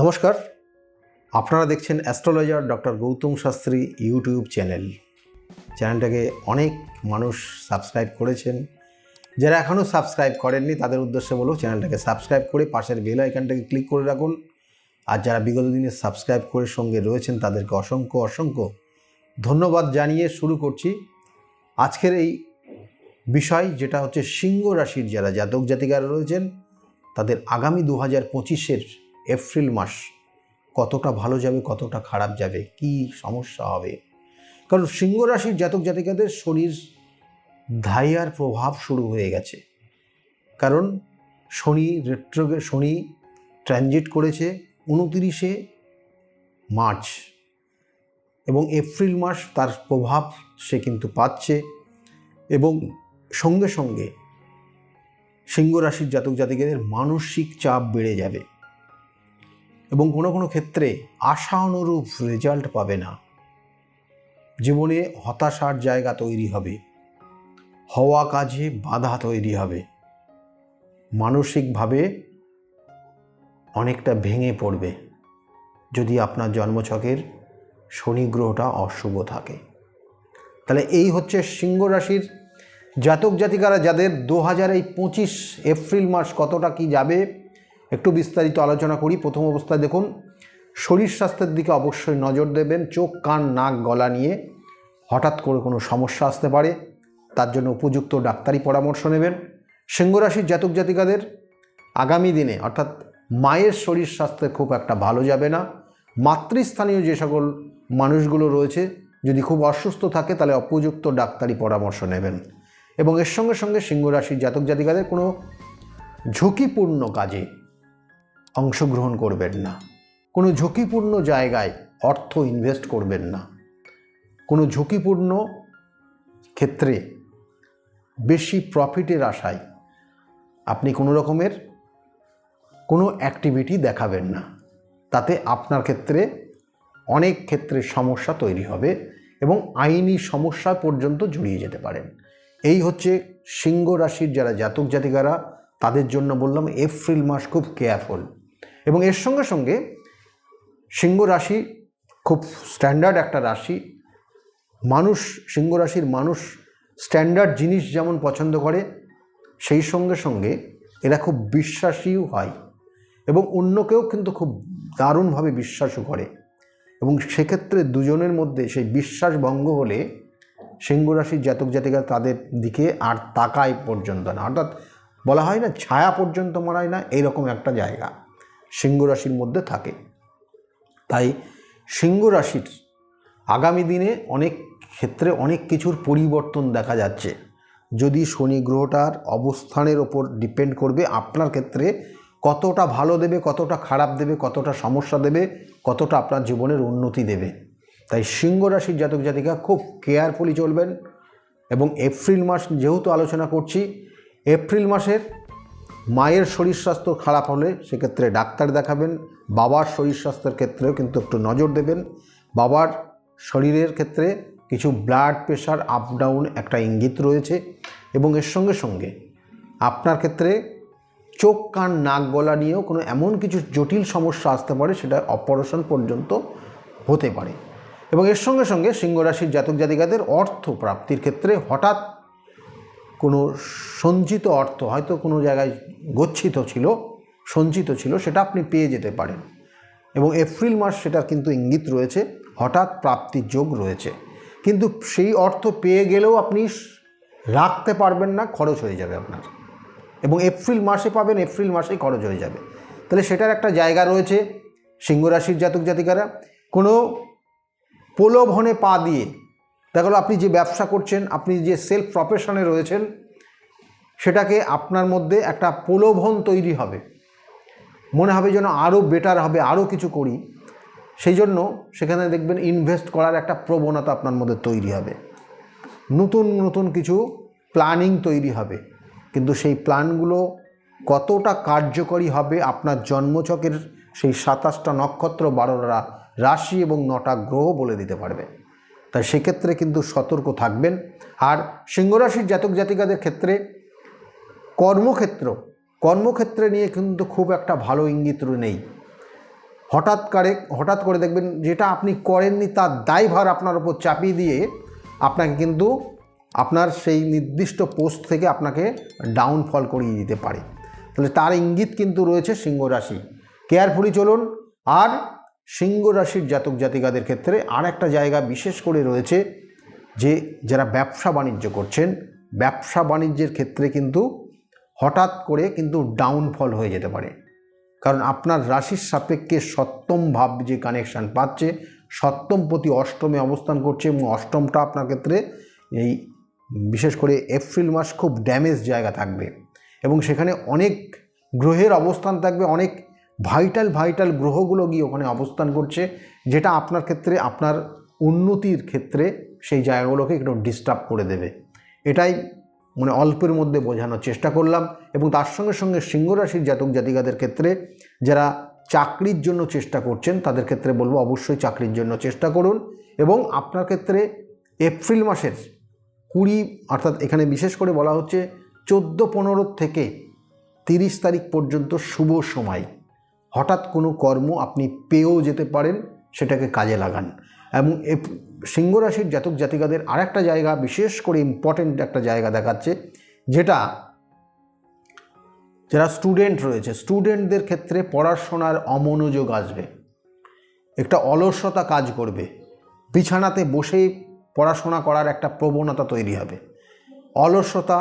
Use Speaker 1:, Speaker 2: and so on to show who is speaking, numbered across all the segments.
Speaker 1: নমস্কার। আপনারা দেখছেন astrologer doctor Gautam Shastri YouTube channel. চ্যানেলটাকে অনেক মানুষ সাবস্ক্রাইব করেছেন। যারা এখনও সাবস্ক্রাইব করেননি, তাদের উদ্দেশ্যে বলব চ্যানেলটাকে সাবস্ক্রাইব করে পাশের বেল আইকনটাকে ক্লিক করে রাখুন। আর যারা বিগত দিনে সাবস্ক্রাইব করে সঙ্গে রয়েছেন, তাদেরকে অসংখ্য অসংখ্য ধন্যবাদ জানিয়ে শুরু করছি। আজকের এই বিষয় যেটা হচ্ছে সিংহ রাশির যারা জাতক জাতিকারা রয়েছেন, তাদের আগামী দু হাজার পঁচিশের এপ্রিল মাস, কতটা ভালো যাবে, কতটা খারাপ যাবে, কি সমস্যা হবে? কারণ সিংহ রাশির জাতক জাতিকাদের শরীর ধাইয়ার প্রভাব শুরু হয়ে গেছে। কারণ শনি রেট্রোগে শনি ট্রানজিট করেছে উনতিরিশে মার্চ এবং এপ্রিল মাস তার প্রভাব সে কিন্তু পাচ্ছে এবং সঙ্গে সঙ্গে সিংহ রাশির জাতক জাতিকাদের মানসিক চাপ বেড়ে যাবে। এবং কোনো কোনো ক্ষেত্রে আশা অনুরূপ রেজাল্ট পাবে না। জীবনে হতাশার জায়গা তৈরি হবে। হওয়া কাজে বাধা তৈরি হবে। মানসিকভাবে অনেকটা ভেঙে পড়বে। যদি আপনার জন্মছকের শনি গ্রহটা অশুভ থাকে। তাহলে এই হচ্ছে সিংহ রাশির জাতক জাতিকারা যাদের দু হাজার এই পঁচিশ এপ্রিল মাস কতটা কি যাবে একটু বিস্তারিত আলোচনা করি। প্রথম অবস্থায় দেখুন, শরীর স্বাস্থ্যের দিকে অবশ্যই নজর দেবেন, চোখ, কান, নাক, গলা নিয়ে হঠাৎ করে কোনো সমস্যা আসতে পারে, তার জন্য উপযুক্ত ডাক্তারি পরামর্শ নেবেন। সিংহ রাশির জাতক জাতিকাদের আগামী দিনে, অর্থাৎ মায়ের শরীর স্বাস্থ্য খুব একটা ভালো যাবে না। মাতৃস্থানীয় যে সকল মানুষগুলো রয়েছে, যদি খুব অসুস্থ থাকে, তাহলে উপযুক্ত ডাক্তারি পরামর্শ নেবেন। এবং এর সঙ্গে সঙ্গে সিংহ রাশির জাতক জাতিকাদের কোনো ঝুঁকিপূর্ণ কাজে অংশগ্রহণ করবেন না। কোনো ঝুঁকিপূর্ণ জায়গায় অর্থ ইনভেস্ট করবেন না। কোনো ঝুঁকিপূর্ণ ক্ষেত্রে বেশি প্রফিটের আশায় আপনি কোনো রকমের কোনো অ্যাক্টিভিটি দেখাবেন না। তাতে আপনার ক্ষেত্রে অনেক ক্ষেত্রে সমস্যা তৈরি হবে এবং আইনি সমস্যা পর্যন্ত জড়িয়ে যেতে পারেন এই হচ্ছে সিংহ রাশির যারা জাতক জাতিকারা, তাদের জন্য বললাম এপ্রিল মাস খুব কেয়ারফুল এবং এর সঙ্গে সঙ্গে সিংহ রাশি খুব স্ট্যান্ডার্ড একটা রাশি। মানুষ, সিংহ রাশির মানুষ স্ট্যান্ডার্ড জিনিস যেমন পছন্দ করে, সেই সঙ্গে সঙ্গে এরা খুব বিশ্বাসীও হয় এবং অন্যকেও কিন্তু খুব দারুণভাবে বিশ্বাসও করে এবং সেক্ষেত্রে দুজনের মধ্যে সেই বিশ্বাস ভঙ্গ হলে সিংহ রাশির জাতক জাতিকা তাদের দিকে আর তাকায় পর্যন্ত না। অর্থাৎ বলা হয় না ছায়া পর্যন্ত মারায় না এইরকম একটা জায়গা। সিংহ রাশির মধ্যে থাকে। তাই সিংহ রাশির আগামী দিনে অনেক ক্ষেত্রে অনেক কিছুর পরিবর্তন দেখা যাচ্ছে। যদি শনি গ্রহটার অবস্থানের ওপর ডিপেন্ড করবে, আপনার ক্ষেত্রে কতটা ভালো দেবে, কতটা খারাপ দেবে, কতটা সমস্যা দেবে, কতটা আপনার জীবনের উন্নতি দেবে। তাই সিংহ রাশির জাতক জাতিকা খুব কেয়ারফুলি চলবেন এবং এপ্রিল মাস যেহেতু আলোচনা করছি, এপ্রিল মাসের মায়ের শরীর স্বাস্থ্য খারাপ হলে সেক্ষেত্রে ডাক্তার দেখাবেন, বাবার শরীর স্বাস্থ্যের ক্ষেত্রেও কিন্তু একটু নজর দেবেন। বাবার শরীরের ক্ষেত্রে কিছু ব্লাড প্রেশার আপ ডাউন একটা ইঙ্গিত রয়েছে এবং এর সঙ্গে সঙ্গে আপনার ক্ষেত্রে চোখ, কান, নাক গলা নিয়েও কোনো এমন কিছু জটিল সমস্যা আসতে পারে সেটা অপারেশন পর্যন্ত হতে পারে। এবং এর সঙ্গে সঙ্গে সিংহ রাশির জাতক জাতিকাদের অর্থ প্রাপ্তির ক্ষেত্রে হঠাৎ কোনো সঞ্চিত অর্থ, হয়তো কোনো জায়গায় গচ্ছিত ছিল, সঞ্চিত ছিল, সেটা আপনি পেয়ে যেতে পারেন। এবং এপ্রিল মাস সেটার কিন্তু ইঙ্গিত রয়েছে, হঠাৎ প্রাপ্তির যোগ রয়েছে। কিন্তু সেই অর্থ পেয়ে গেলেও আপনি রাখতে পারবেন না, খরচ হয়ে যাবে আপনার। এবং এপ্রিল মাসে পাবেন, এপ্রিল মাসেই খরচ হয়ে যাবে। তাহলে সেটার একটা জায়গা রয়েছে সিংহ রাশির জাতক জাতিকারা। কোনো প্রলোভনে পা দিয়ে দেখা গেলো আপনি যে ব্যবসা করছেন, আপনি যে সেলফ প্রফেশনে রয়েছেন, সেটাকে আপনার মধ্যে একটা প্রলোভন তৈরি হবে। মনে হবে যেন আরও বেটার হবে আরও কিছু করি। সেই জন্য সেখানে দেখবেন ইনভেস্ট করার একটা প্রবণতা আপনার মধ্যে তৈরি হবে। নতুন নতুন কিছু প্ল্যানিং তৈরি হবে। কিন্তু সেই প্ল্যানগুলো কতটা কার্যকরী হবে আপনার জন্মছকের সেই সাতাশটা নক্ষত্র বারোটা রাশি এবং নটা গ্রহ বলে দিতে পারবে। তাই সেক্ষেত্রে কিন্তু সতর্ক থাকবেন। আর সিংহরাশির জাতক জাতিকাদের ক্ষেত্রে কর্মক্ষেত্র, কর্মক্ষেত্রে নিয়ে কিন্তু খুব একটা ভালো ইঙ্গিত নেই। হঠাৎ করে হঠাৎ করে দেখবেন যেটা আপনি করেননি তার দায়ভার আপনার উপর চাপিয়ে দিয়ে আপনাকে কিন্তু আপনার সেই নির্দিষ্ট পোস্ট থেকে আপনাকে ডাউনফল করিয়ে দিতে পারে। তাহলে তার ইঙ্গিত কিন্তু রয়েছে সিংহ রাশি কেয়ারফুলি চলুন। আর সিংহ রাশির জাতক জাতিকাদের ক্ষেত্রে আর একটা জায়গা বিশেষ করে রয়েছে যে যারা ব্যবসা বাণিজ্য করছেন, ব্যবসা বাণিজ্যের ক্ষেত্রে কিন্তু হঠাৎ করে কিন্তু ডাউনফল হয়ে যেতে পারে। কারণ আপনার রাশির সাপেক্ষে সপ্তম ভাব যে কানেকশান পাচ্ছে, সপ্তম প্রতি অষ্টমে অবস্থান করছে এবং অষ্টমটা আপনার ক্ষেত্রে এই বিশেষ করে এপ্রিল মাস খুব ড্যামেজ জায়গা থাকবে এবং সেখানে অনেক গ্রহের অবস্থান থাকবে, অনেক ভাইটাল ভাইটাল গ্রহগুলো গিয়ে ওখানে অবস্থান করছে, যেটা আপনার ক্ষেত্রে, আপনার উন্নতির ক্ষেত্রে সেই জায়গাগুলোকে একটু ডিস্টার্ব করে দেবে। এটাই মানে অল্পের মধ্যে বোঝানোর চেষ্টা করলাম এবং তার সঙ্গে সঙ্গে সিংহ রাশির জাতক জাতিকাদের ক্ষেত্রে যারা চাকরির জন্য চেষ্টা করছেন, তাদের ক্ষেত্রে বলব অবশ্যই চাকরির জন্য চেষ্টা করুন এবং আপনার ক্ষেত্রে এপ্রিল মাসের কুড়ি, অর্থাৎ এখানে বিশেষ করে বলা হচ্ছে চোদ্দ, পনেরো থেকে তিরিশ তারিখ পর্যন্ত শুভ সময়। হঠাৎ কোনো কর্ম আপনি পেয়েও যেতে পারেন, সেটাকে কাজে লাগান। এবং সিংহ রাশির জাতক জাতিকাদের আরেকটা জায়গা বিশেষ করে ইম্পর্টেন্ট একটা জায়গা দেখাচ্ছে, যেটা যারা স্টুডেন্ট রয়েছে স্টুডেন্টদের ক্ষেত্রে পড়াশোনার অমনোযোগ আসবে। একটা অলসতা কাজ করবে। বিছানাতে বসেই পড়াশোনা করার একটা প্রবণতা তৈরি হবে। অলসতা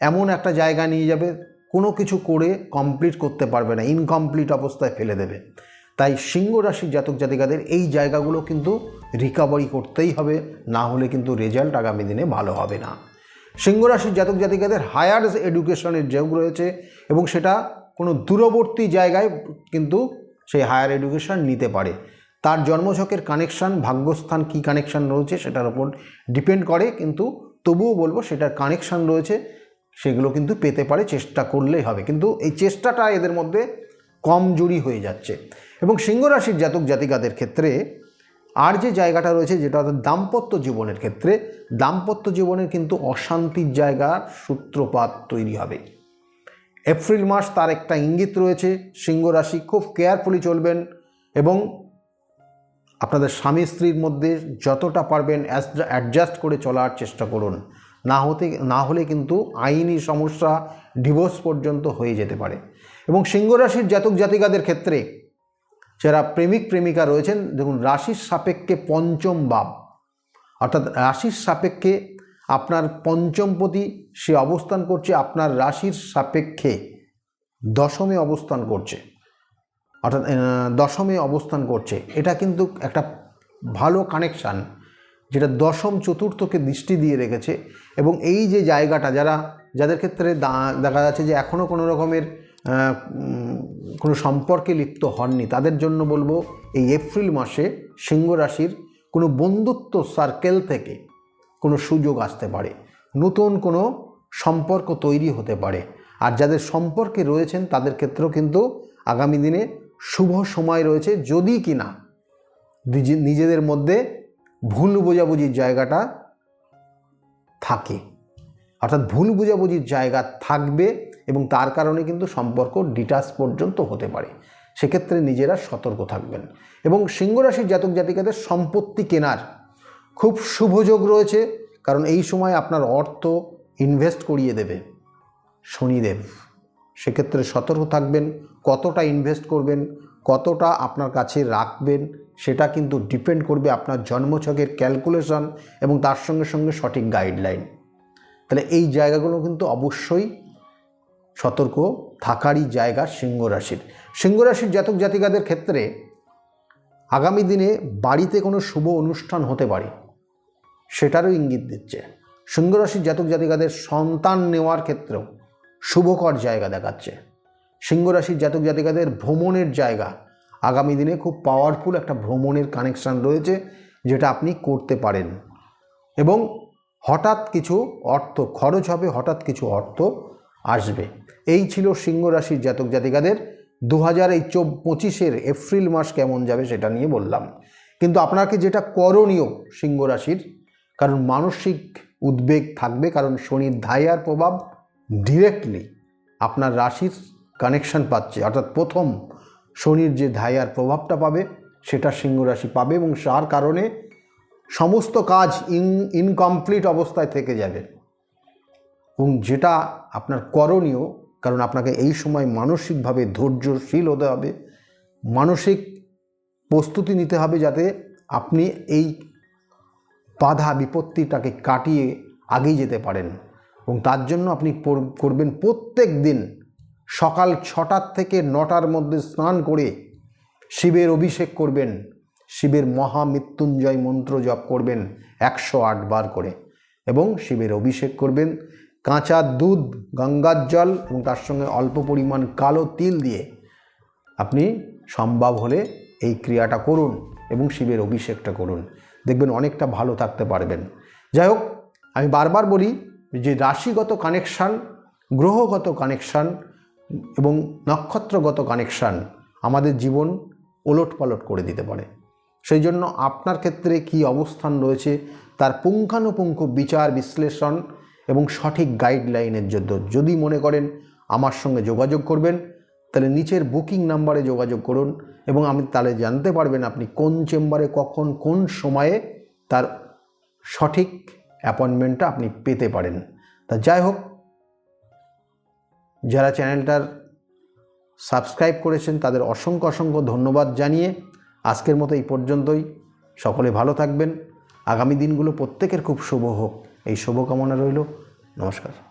Speaker 1: এমন একটা জায়গা নিয়ে যাবে কোনো কিছু করে কমপ্লিট করতে পারবে না ইনকমপ্লিট অবস্থায় ফেলে দেবে। তাই সিংহ রাশির জাতক জাতিকাদের এই জায়গাগুলো কিন্তু রিকভারি করতেই হবে, না হলে কিন্তু রেজাল্ট আগামী দিনে ভালো হবে না। সিংহ রাশির জাতক জাতিকাদের হায়ার এডুকেশনের যোগ রয়েছে এবং সেটা কোনো দূরবর্তী জায়গায় কিন্তু সেই হায়ার এডুকেশন নিতে পারে। তার জন্মছকের কানেকশান ভাগ্যস্থান কী কানেকশান রয়েছে সেটার ওপর ডিপেন্ড করে, কিন্তু তবুও বলব সেটার কানেকশান রয়েছে। সেগুলো কিন্তু পেতে পারে, চেষ্টা করলেই হবে। কিন্তু এই চেষ্টাটা এদের মধ্যে কমজোরি হয়ে যাচ্ছে। এবং সিংহ রাশির জাতক জাতিকাদের ক্ষেত্রে আর যে জায়গাটা রয়েছে, যেটা অর্থাৎ দাম্পত্য জীবনের ক্ষেত্রে, দাম্পত্য জীবনের কিন্তু অশান্তির জায়গার সূত্রপাত তৈরি হবে। এপ্রিল মাস তার একটা ইঙ্গিত রয়েছে, সিংহ রাশি খুব কেয়ারফুলি চলবেন এবং আপনাদের স্বামী স্ত্রীর মধ্যে যতটা পারবেন অ্যাডজাস্ট করে চলার চেষ্টা করুন। না হতে, না হলে কিন্তু আইনি সমস্যা ডিভোর্স পর্যন্ত হয়ে যেতে পারে। এবং সিংহ রাশির জাতক জাতিকাদের ক্ষেত্রে যারা প্রেমিক প্রেমিকা রয়েছেন, দেখুন রাশির সাপেক্ষে পঞ্চম ভাব অর্থাৎ রাশির সাপেক্ষে আপনার পঞ্চমপতি সে অবস্থান করছে, আপনার রাশির সাপেক্ষে দশমে অবস্থান করছে। অর্থাৎ দশমে অবস্থান করছে। এটা কিন্তু একটা ভালো কানেকশান যেটা দশম চতুর্থকে দৃষ্টি দিয়ে রেখেছে এবং এই যে জায়গাটা যারা, যাদের ক্ষেত্রে দেখা যাচ্ছে যে এখনও কোনো রকমের কোনো সম্পর্কে লিপ্ত হননি, তাদের জন্য বলব এই এপ্রিল মাসে সিংহ রাশির কোনো বন্ধুত্ব সার্কেল থেকে কোনো সুযোগ আসতে পারে, নতুন কোনো সম্পর্ক তৈরি হতে পারে। আর যাদের সম্পর্কে রয়েছেন, তাদের ক্ষেত্রেও কিন্তু আগামী দিনে শুভ সময় রয়েছে, যদি কি না নিজেদের মধ্যে ভুল বোঝাবুঝির জায়গাটা থাকে। অর্থাৎ ভুল বোঝাবুঝির জায়গা থাকবে এবং তার কারণে কিন্তু সম্পর্ক ডিটাচ পর্যন্ত হতে পারে। সেক্ষেত্রে নিজেরা সতর্ক থাকবেন। এবং সিংহ রাশির জাতক জাতিকাদের সম্পত্তি কেনার খুব শুভযোগ রয়েছে, কারণ এই সময় আপনার অর্থ ইনভেস্ট করিয়ে দেবে শনিদেব। সেক্ষেত্রে সতর্ক থাকবেন, কতটা ইনভেস্ট করবেন, কতটা আপনার কাছে রাখবেন সেটা কিন্তু ডিপেন্ড করবে আপনার জন্মছকের ক্যালকুলেশন এবং তার সঙ্গে সঙ্গে সঠিক গাইডলাইন তাহলে এই জায়গাগুলো কিন্তু অবশ্যই সতর্ক থাকারই জায়গা সিংহ রাশির। সিংহ রাশির জাতক জাতিকাদের ক্ষেত্রে আগামী দিনে বাড়িতে কোনো শুভ অনুষ্ঠান হতে পারে, সেটারও ইঙ্গিত দিচ্ছে। সিংহ রাশির জাতক জাতিকাদের সন্তান নেওয়ার ক্ষেত্রেও শুভকর জায়গা দেখাচ্ছে। সিংহ রাশির জাতক জাতিকাদের ভ্রমণের জায়গা আগামী দিনে খুব পাওয়ারফুল একটা ভ্রমণের কানেকশান রয়েছে, যেটা আপনি করতে পারেন। এবং হঠাৎ কিছু অর্থ, খরচ হবে, হঠাৎ কিছু অর্থ আসবে। এই ছিল সিংহ রাশির জাতক জাতিকাদের। দু হাজার এই চো পঁচিশের এপ্রিল মাস কেমন যাবে সেটা নিয়ে বললাম। কিন্তু আপনাকে যেটা করণীয় সিংহ রাশির, কারণ মানসিক উদ্বেগ থাকবে, কারণ শনির ধায়ার প্রভাব ডিরেক্টলি আপনার রাশির কানেকশন পাচ্ছে। অর্থাৎ প্রথম শনির যে ধাইয়ার প্রভাবটা পাবে, সেটা সিংহ রাশি পাবে এবং তার কারণে সমস্ত কাজ ইন ইনকমপ্লিট অবস্থায় থেকে যাবে। এবং যেটা আপনার করণীয়, কারণ আপনাকে এই সময় মানসিকভাবে ধৈর্যশীল হতে হবে, মানসিক প্রস্তুতি নিতে হবে যাতে আপনি এই বাধা বিপত্তিটাকে কাটিয়ে আগেই যেতে পারেন। এবং তার জন্য আপনি করবেন প্রত্যেক দিন সকাল ছটার থেকে নটার মধ্যে স্নান করে শিবের অভিষেক করবেন। শিবের মহামৃত্যুঞ্জয় মন্ত্র জপ করবেন একশো আট বার করে এবং শিবের অভিষেক করবেন। কাঁচা দুধ, গঙ্গার জল এবং তার সঙ্গে অল্প পরিমাণ কালো তিল দিয়ে আপনি সম্ভব হলে এই ক্রিয়াটা করুন এবং শিবের অভিষেকটা করুন। দেখবেন অনেকটা ভালো থাকতে পারবেন। যাই হোক, আমি বারবার বলি যে রাশিগত কানেকশান গ্রহগত কানেকশান এবং নক্ষত্রগত কানেকশান আমাদের জীবন ওলট পালট করে দিতে পারে। সেই জন্য আপনার ক্ষেত্রে কি অবস্থান রয়েছে তার পুঙ্খানুপুঙ্খ বিচার, বিশ্লেষণ এবং সঠিক গাইডলাইনের জন্য। যদি মনে করেন আমার সঙ্গে যোগাযোগ করবেন, তাহলে নিচের বুকিং নাম্বারে যোগাযোগ করুন এবং আমি তাহলে জানতে পারবেন আপনি কোন চেম্বারে কখন, কোন সময়ে তার সঠিক অ্যাপয়েন্টমেন্টটা আপনি পেতে পারেন। তা যাই হোক যারা চ্যানেলটার সাবস্ক্রাইব করেছেন, তাদের অসংখ্য অসংখ্য ধন্যবাদ জানিয়ে আজকের মতো এই পর্যন্তই। সকলে ভালো থাকবেন। আগামী দিনগুলো প্রত্যেকের খুব শুভ হোক। এই শুভকামনা রইল। নমস্কার।